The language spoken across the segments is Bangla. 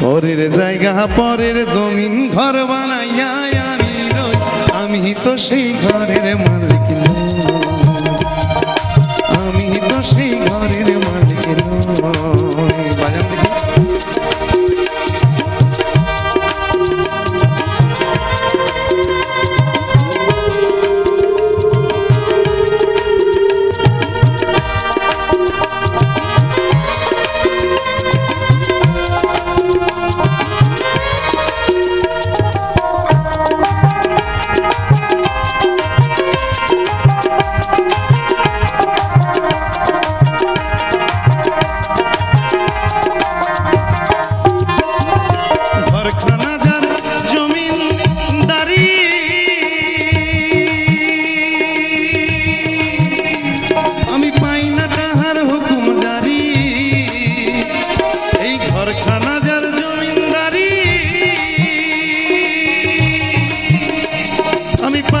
পরের জায়গা পরের জমিন ঘর বানাইয়া আমি রই। আমি তো সেই ঘরের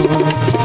Oh,